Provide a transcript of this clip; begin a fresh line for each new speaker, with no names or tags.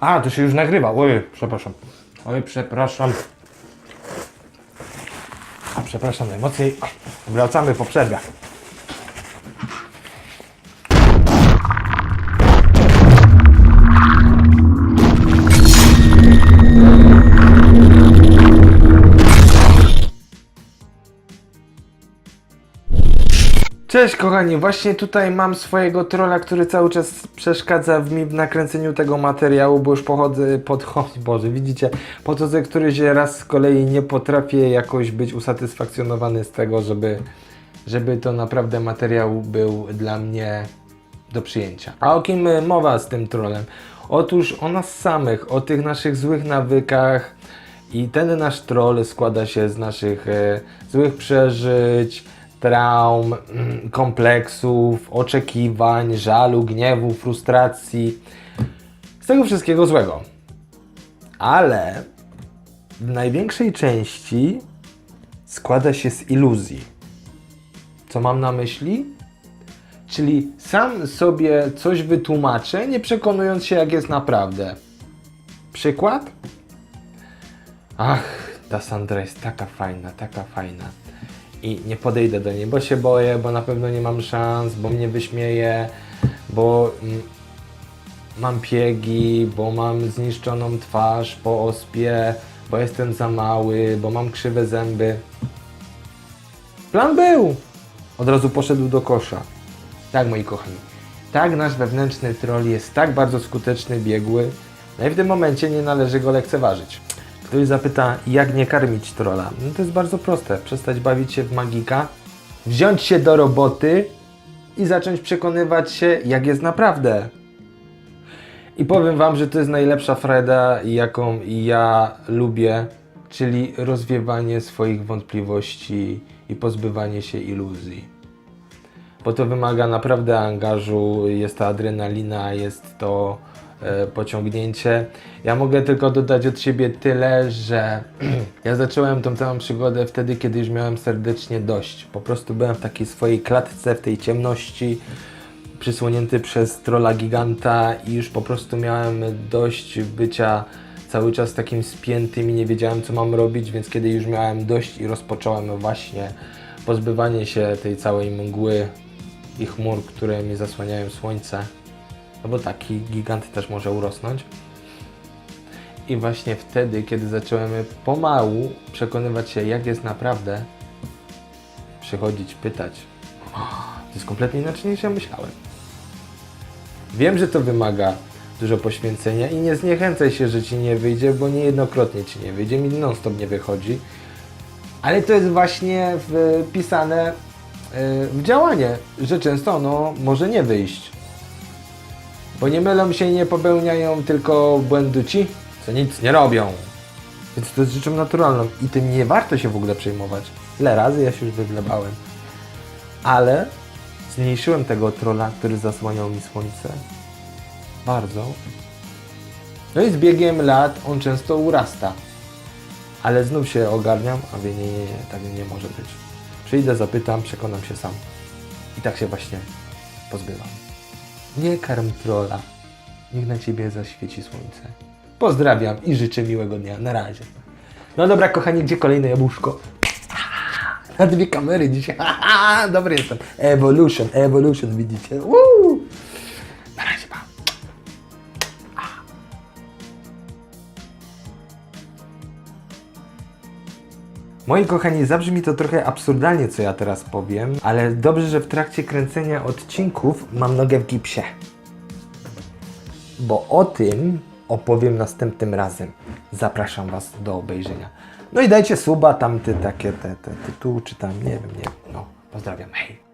A, to się już nagrywa. Oj, przepraszam. Oj, przepraszam. A, przepraszam najmocniej. Wracamy po przerwie. Cześć kochani, właśnie tutaj mam swojego trolla, który cały czas przeszkadza mi w nakręceniu tego materiału, bo już pochodzę, podchodzę, Boże, widzicie, podchodzę któryś raz z kolei nie potrafię jakoś być usatysfakcjonowany z tego, żeby, żeby to naprawdę materiał był dla mnie do przyjęcia. A o kim y, mowa z tym trolem? Otóż o nas samych, o tych naszych złych nawykach i ten nasz troll składa się z naszych e, złych przeżyć, traum, mm, kompleksów, oczekiwań, żalu, gniewu, frustracji, z tego wszystkiego złego. Ale w największej części składa się z iluzji. Co mam na myśli? Czyli sam sobie coś wytłumaczę, nie przekonując się, jak jest naprawdę. Przykład? Ach, ta Sandra jest taka fajna, taka fajna. I nie podejdę do niej, bo się boję, bo na pewno nie mam szans, bo mnie wyśmieje, bo mm, mam piegi, bo mam zniszczoną twarz po ospie, bo jestem za mały, bo mam krzywe zęby. Plan był! Od razu poszedł do kosza. Tak, moi kochani. Tak, nasz wewnętrzny troll jest tak bardzo skuteczny, biegły, no i w tym momencie nie należy go lekceważyć. Ktoś zapyta, jak nie karmić trolla? No to jest bardzo proste. Przestać bawić się w magika, wziąć się do roboty i zacząć przekonywać się, jak jest naprawdę. I powiem Wam, że to jest najlepsza frajda, jaką ja lubię, czyli rozwiewanie swoich wątpliwości i pozbywanie się iluzji bo to wymaga naprawdę angażu, jest to adrenalina, jest to pociągnięcie. Ja mogę tylko dodać od siebie tyle, że ja zacząłem tą całą przygodę wtedy, kiedy już miałem serdecznie dość. Po prostu byłem w takiej swojej klatce, w tej ciemności, przysłonięty przez trolla giganta i już po prostu miałem dość bycia cały czas takim spiętym i nie wiedziałem co mam robić, więc kiedy już miałem dość i rozpocząłem właśnie pozbywanie się tej całej mgły i chmur, które mi zasłaniają słońce, no bo taki gigant też może urosnąć. I właśnie wtedy, kiedy zacząłem pomału przekonywać się, jak jest naprawdę, przychodzić, pytać, to jest kompletnie inaczej niż ja myślałem. Wiem, że to wymaga dużo poświęcenia i nie zniechęcaj się, że ci nie wyjdzie, bo niejednokrotnie ci nie wyjdzie, mi non stop nie wychodzi. Ale to jest właśnie wpisane y, w działanie, że często ono może nie wyjść. Bo nie mylą się i nie popełniają tylko błędu ci, co nic nie robią. Więc to jest rzeczą naturalną i tym nie warto się w ogóle przejmować. Ile razy ja się już wywlebałem. Ale zmniejszyłem tego trolla, który zasłaniał mi słońce. Bardzo. No i z biegiem lat on często urasta. Ale znów się ogarniam, a wie, nie, nie, nie, tak nie może być. Przyjdę, zapytam, przekonam się sam. I tak się właśnie pozbywam. Nie karm trolla. Niech na ciebie zaświeci słońce. Pozdrawiam i życzę miłego dnia. Na razie. No dobra, kochani, gdzie kolejne jabłuszko? Na dwie kamery dzisiaj. Dobry jestem. Evolution, evolution, widzicie? Woo! Moi kochani, zabrzmi to trochę absurdalnie, co ja teraz powiem, ale dobrze, że w trakcie kręcenia odcinków mam nogę w gipsie. Bo o tym opowiem następnym razem. Zapraszam Was do obejrzenia. No i dajcie suba, tamty takie te, te tytuł, czy tam, nie wiem, nie. No, pozdrawiam, hej.